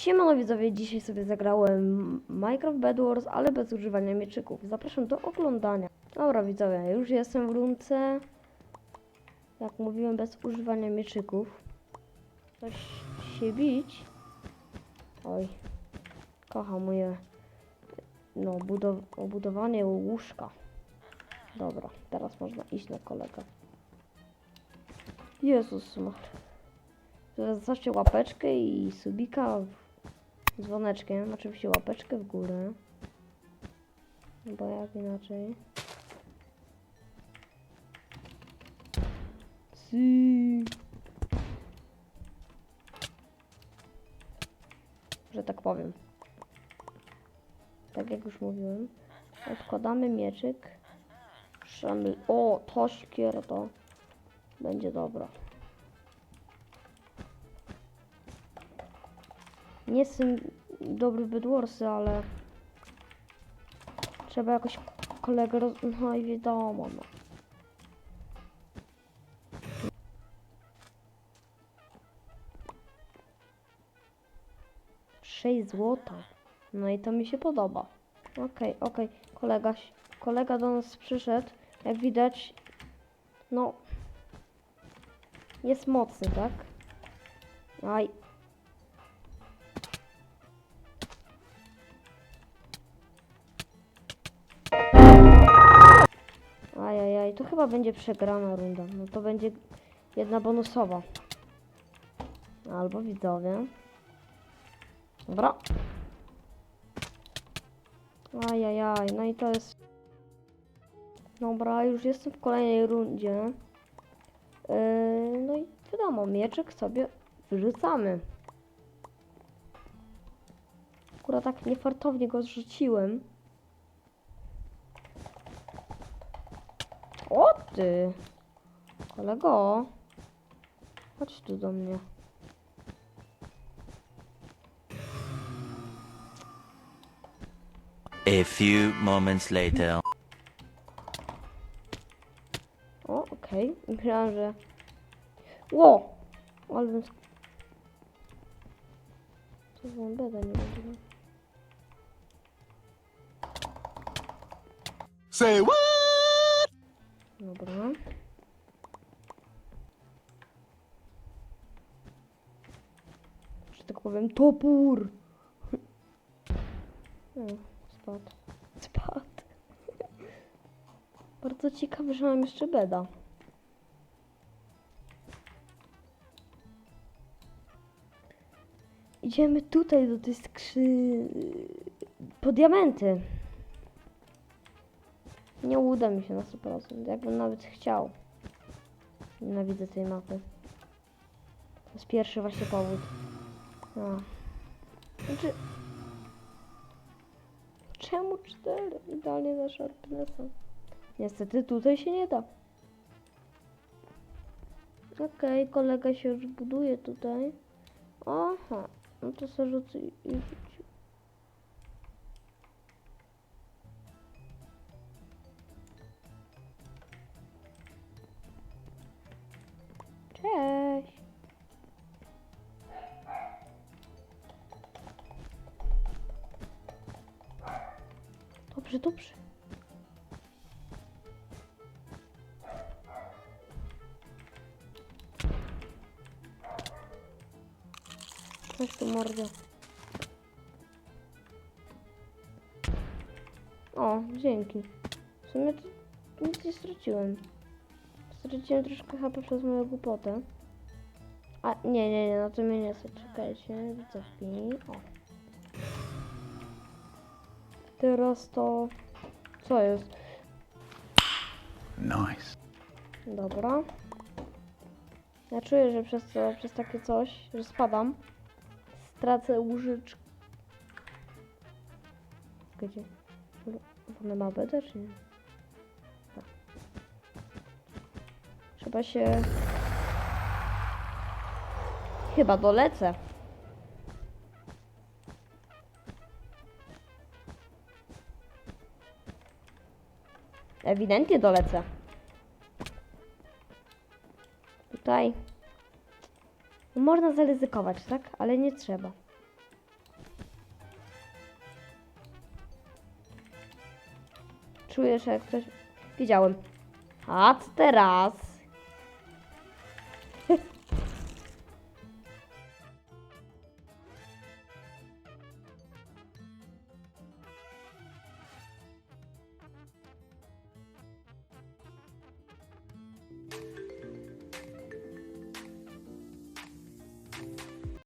Siemano widzowie, dzisiaj sobie zagrałem Minecraft Bed Wars, ale bez używania mieczyków. Zapraszam do oglądania. Dobra widzowie, już jestem w runce. Jak mówiłem, bez używania mieczyków. Coś się bić. Oj, kocham moje no, budow- łóżka. Dobra, teraz można iść na kolegę. Jezus Maria. Zostawcie łapeczkę i subika dzwoneczkiem. Oczywiście łapeczkę w górę. Bo jak inaczej. Si. Że tak powiem. Tak jak już mówiłem. Odkładamy mieczyk. Szamy. O, to to będzie dobra. Nie jestem dobry w Bedwarsy, ale trzeba jakoś kolegę roz... No i wiadomo, no. Sześć złota. No i to mi się podoba. Okej, okej. Kolega, ś- kolega do nas przyszedł. Jak widać, no, jest mocny, tak? Aj, to chyba będzie przegrana runda. No to będzie jedna bonusowa. Albo widzowie. Dobra. Ajajaj, no i to jest... Dobra, już jestem w kolejnej rundzie. Yy, no i wiadomo, mieczek sobie wyrzucamy. Akurat tak niefartownie go zrzuciłem. O ty! Kolego! Chodź tu do mnie. A few moments later. O, okej. Myślałam, że... Ło! Ale... bym sk- Co za beda nie będzie. Say what? Powiem, topór! O, spadł. Spadł. Bardzo ciekawe, że mam jeszcze beda. Idziemy tutaj do tej skrzy... po diamenty. Nie uda mi się na 100%, jakbym nawet chciał. Nienawidzę tej mapy. To jest pierwszy właśnie powód. A. Znaczy... Czemu cztery? Idealnie na Sharpnessa. Niestety tutaj się nie da. Okej, kolega się już buduje tutaj. Aha, no to sobie rzucę Dobrze, dobrze. Chodź tu mordę. O, dzięki. W sumie to nic nie straciłem. Straciłem troszkę HP przez moją głupotę. A, nie, nie, nie, na to mnie nie stać. Czekajcie, cofnij. O. Teraz to... Co jest? Nice. Dobra. Ja czuję, że przez to, przez takie coś, że spadam, stracę łużyczkę. Gdzie? Ona ma bedę, czy nie? Tak. Trzeba się... Chyba dolecę. Ewidentnie dolecę. Tutaj. No, można zaryzykować, tak? Ale nie trzeba. Czuję, że ktoś... Widziałem. A teraz...